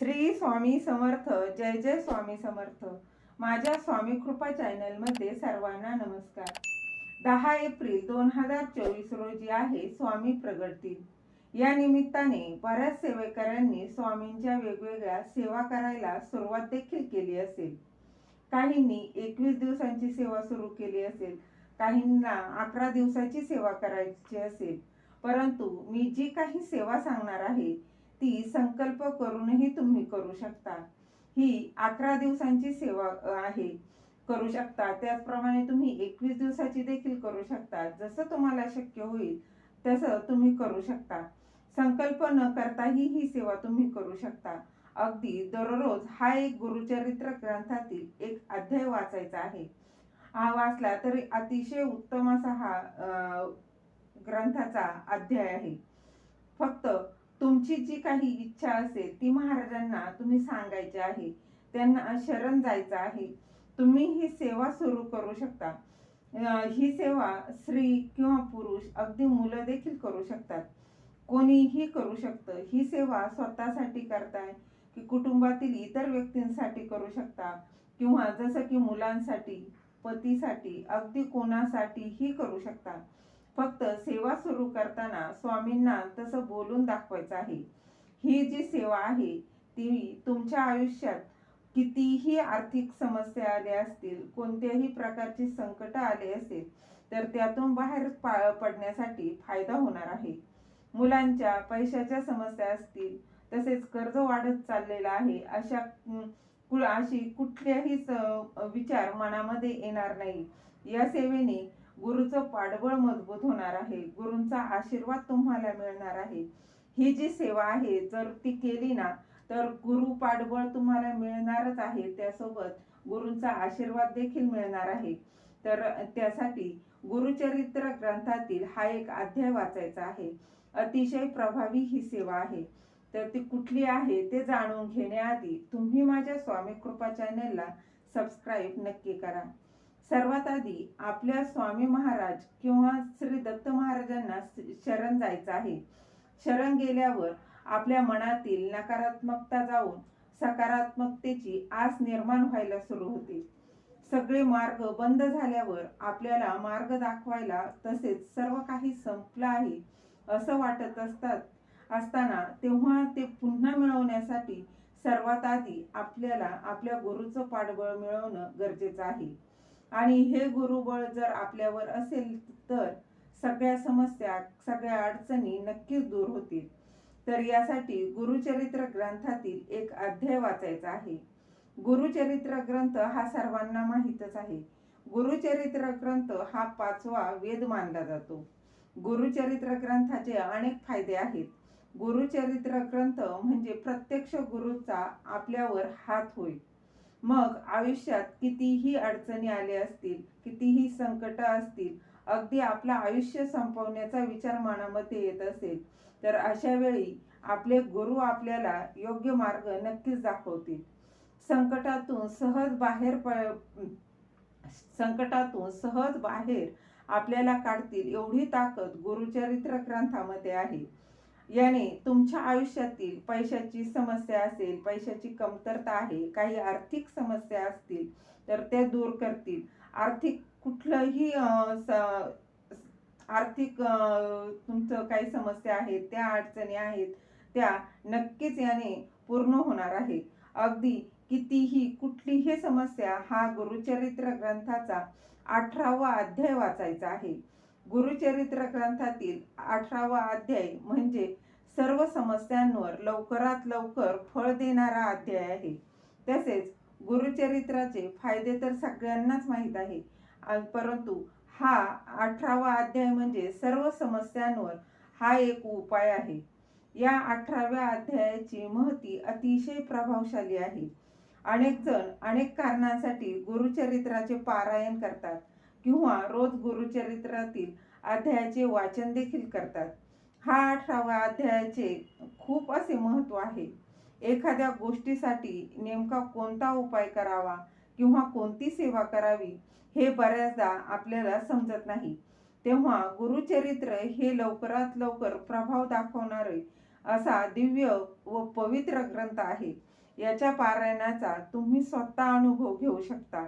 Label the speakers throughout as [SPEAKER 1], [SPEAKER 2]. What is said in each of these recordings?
[SPEAKER 1] श्री स्वामी समर्थ जय जय स्वामी समर्थ. माझ्या स्वामी कृपा चॅनलमध्ये सर्वांना नमस्कार. दहा एप्रिल दोन हजार चोवीस रोजी आहे स्वामी प्रगट दिन या निमित्ताने बऱ्याच सेवेकऱ्यांनी स्वामींच्या वेगवेगळ्या सेवा करायला सुरुवात देखील केली असेल. काहींनी एकवीस दिवसांची सेवा सुरू केली असेल काहींना अकरा दिवसाची सेवा करायची असेल. परंतु मी जी काही सेवा सांगणार आहे ती संकल्प करूनही तुम्ही करू शकता. ही अकरा दिवसांची सेवा आहे. करू शकता. त्याचप्रमाणे तुम्ही एकवीस दिवसाची देखील करू शकता. जसं तुम्हाला शक्य होईल तसं तुम्ही करू शकता. संकल्प न करताही ही सेवा तुम्ही करू शकता. अगदी दररोज हा एक गुरुचरित्र ग्रंथातील एक अध्याय वाचायचा आहे. हा वाचला तरी अतिशय उत्तम असा हा ग्रंथाचा अध्याय आहे. फक्त तुमची जी काही इच्छा असेल ती महाराजांना तुम्ही सांगायची आहे. त्यांना शरण जायचं आहे. तुम्ही ही सेवा सुरू करू शकता. ही सेवा स्त्री किंवा पुरुष अगदी मुलं देखील करू शकतात. कोणीही करू शकतं. ही सेवा स्वतःसाठी करताय की कुटुंबातील इतर व्यक्तींसाठी करू शकता किंवा जसं की मुलांसाठी पतीसाठी अगदी कोणासाठीही करू शकता. फक्त सेवा सुरू करताना स्वामींना तसं बोलून दाखवायचं आहे. ही जी सेवा आहे ती तुमच्या आयुष्यात कितीही आर्थिक समस्या आल्या असतील कोणत्याही प्रकारची संकट आले असेल तर त्यातून बाहेर पा पडण्यासाठी फायदा होणार आहे. मुलांच्या पैशाच्या समस्या असतील तसेच कर्ज वाढत चाललेलं आहे अशा अशी कुठल्याही स- विचार मनामध्ये येणार नाही. या सेवेने गुरुचं पाठबळ मजबूत होणार आहे. गुरूंचा आशीर्वाद तुम्हाला मिळणार आहे. ही जी सेवा आहे जर ती केली ना तर गुरु पाठबळ तुम्हाला मिळणारच आहे. त्यासोबत गुरूंचा आशीर्वाद देखील मिळणार आहे. तर त्यासाठी गुरुचरित्र ग्रंथातील हा एक अध्याय वाचायचा आहे. अतिशय प्रभावी ही सेवा आहे. तर ती कुठली आहे ते जाणून घेण्याआधी तुम्ही माझ्या स्वामी कृपा चॅनेलला सबस्क्राईब नक्की करा. सर्वात आधी आपल्या स्वामी महाराज किंवा श्री दत्त महाराजांना शरण जायचं आहे. शरण गेल्यावर आपल्या मनातील नकारात्मकता जाऊन सकारात्मकतेची आस निर्माण व्हायला सुरू होते. सगळे मार्ग बंद झाल्यावर आपल्याला मार्ग दाखवायला तसेच सर्व काही संपलं आहे असं वाटत असतात. असताना तेव्हा ते पुन्हा मिळवण्यासाठी सर्वात आधी आपल्याला आपल्या गुरुचं पाठबळ मिळवणं गरजेचं आहे. आणि हे गुरुबळ जर आपल्यावर असेल तर सगळ्या समस्या सगळ्या अडचणी नक्कीच दूर होतील. तर यासाठी गुरुचरित्र ग्रंथातील एक अध्याय वाचायचा आहे. गुरुचरित्र ग्रंथ हा सर्वांना माहीतच आहे. गुरुचरित्र ग्रंथ हा पाचवा वेद मानला जातो. गुरुचरित्र ग्रंथाचे अनेक फायदे आहेत. गुरुचरित्र ग्रंथ म्हणजे प्रत्यक्ष गुरुचा आपल्यावर हात होईल मग आयुष्यात कितीही अडचणी आल्या असतील कितीही संकट असतील अगदी आपलं आयुष्य संपवण्याचा विचार मनामध्ये येत असेल तर अशा वेळी आपले गुरु आपल्याला योग्य मार्ग नक्कीच दाखवतील. संकटातून सहज बाहेर प संकटातून सहज बाहेर आपल्याला काढतील एवढी ताकद गुरुचरित्र ग्रंथामध्ये आहे. याने तुमच्या आयुष्यातील पैशाची समस्या असेल पैशाची कमतरता आहे काही आर्थिक समस्या असतील तर ते दूर करतील. आर्थिक कुठलंही आर्थिक तुमचं काही समस्या आहेत त्या अडचणी आहेत त्या नक्कीच याने पूर्ण होणार आहे. अगदी कितीही कुठलीही समस्या हा गुरुचरित्र ग्रंथाचा अठरावा अध्याय वाचायचा आहे. गुरुचरित्र ग्रंथातील अठरावा अध्याय म्हणजे सर्व समस्यांवर लवकरात लवकर फळ देणारा अध्याय आहे. तसेच गुरुचरित्राचे फायदे तर सगळ्यांनाच माहीत आहे. परंतु हा अठरावा अध्याय म्हणजे सर्व समस्यांवर हा एक उपाय आहे. या अठराव्या अध्यायाची महती अतिशय प्रभावशाली आहे. अनेक जण अनेक कारणांसाठी गुरुचरित्राचे पारायण करतात. किंवा रोज गुरुचरित्रातील अध्यायाचे वाचन देखील करतात. हा अठराव्या अध्यायाचे खूप असे महत्त्व आहे. एखाद्या गोष्टीसाठी नेमका कोणता उपाय करावा किंवा कोणती सेवा करावी हे बऱ्याचदा आपल्याला समजत नाही. तेव्हा गुरुचरित्र हे लवकरात लवकर प्रभाव दाखवणारे असा दिव्य व पवित्र ग्रंथ आहे. याच्या पारायणाचा तुम्ही स्वतः अनुभव घेऊ शकता.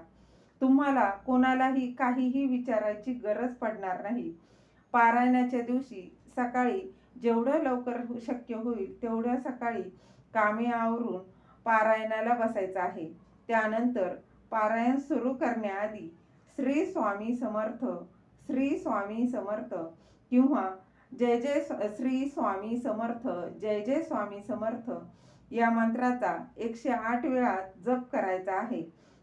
[SPEAKER 1] तुम्हाला कोणालाही काहीही विचारायची गरज पडणार नाही. पारायणाच्या दिवशी सकाळी जेवढं लवकर शक्य होईल तेवढ्या सकाळी कामे आवरून पारायणाला बसायचं आहे. त्यानंतर पारायण सुरू करण्याआधी श्री स्वामी समर्थ श्री स्वामी समर्थ किंवा जय जय श्री स्वामी समर्थ जय जय स्वामी समर्थ या मंत्राचा एकशे आठ वेळा जप करायचा आहे.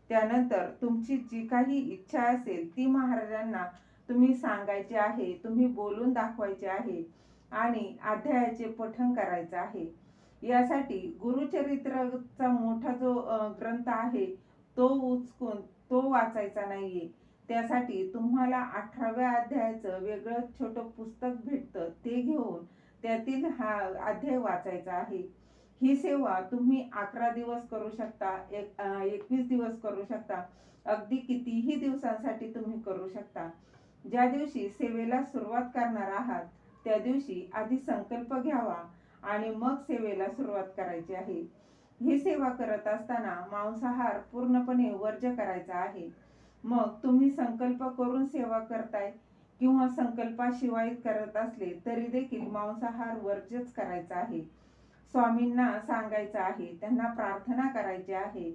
[SPEAKER 1] त्यानंतर तुमची जी काही इच्छा असेल ती महाराजांना तुम्ही सांगायची आहे तुम्ही बोलून दाखवायचे आहे आणि अध्यायाचे पठण करायचं आहे. यासाठी गुरुचरित्राचा मोठा जो ग्रंथ आहे तो उचकून तो वाचायचा नाहीये. त्यासाठी तुम्हाला अठराव्या अध्यायाचं वेगळं छोटं पुस्तक भेटतं ते घेऊन त्यातील हा अध्याय वाचायचा आहे. ही सेवा तुम्ही अकरा दिवस करू शकता एक एकवीस दिवस करू शकता अगदी कितीही दिवसांसाठी तुम्ही करू शकता. ज्या दिवशी सेवेला सुरुवात करणार आहात त्या दिवशी आधी संकल्प घ्यावा आणि मग सेवेला सुरुवात करायची आहे. ही सेवा करत असताना मांसाहार पूर्णपणे वर्ज्य करायचा आहे. मग तुम्ही संकल्प करून सेवा करताय किंवा संकल्पाशिवाय करत असले तरी देखील मांसाहार वर्ज्यच करायचा आहे. स्वामींना सांगायचं आहे त्यांना प्रार्थना करायची आहे.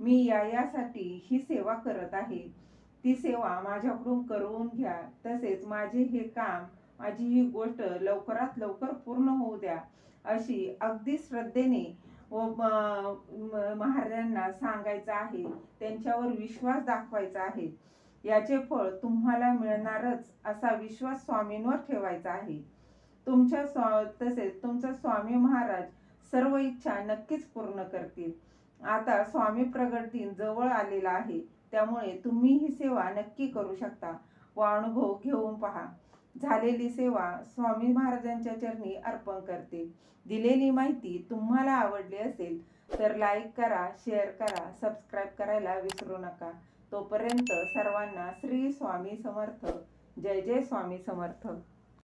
[SPEAKER 1] मी या यासाठी ही सेवा करत आहे. ती सेवा माझ्याकडून करून घ्या. तसेच माझे हे काम माझी ही गोष्ट लवकरात लवकर पूर्ण होऊ द्या अशी अगदी श्रद्धेने व महाराजांना सांगायचं आहे. त्यांच्यावर विश्वास दाखवायचा आहे. याचे फळ तुम्हाला मिळणारच असा विश्वास स्वामींवर ठेवायचा आहे. तुमच्या स्वा तसेच तुमचा स्वामी महाराज सर्व इच्छा नक्कीच पूर्ण करतील. आता स्वामी प्रगट दिन जवळ आलेला आहे. त्यामुळे तुम्ही ही सेवा नक्की करू शकता व अनुभव घेऊन पहा. झालेली सेवा स्वामी महाराजांच्या चरणी अर्पण करते. दिलेली माहिती तुम्हाला आवडली असेल तर लाईक करा शेअर करा सबस्क्राईब करायला विसरू नका. तोपर्यंत सर्वांना श्री स्वामी समर्थ. जय जय स्वामी समर्थ.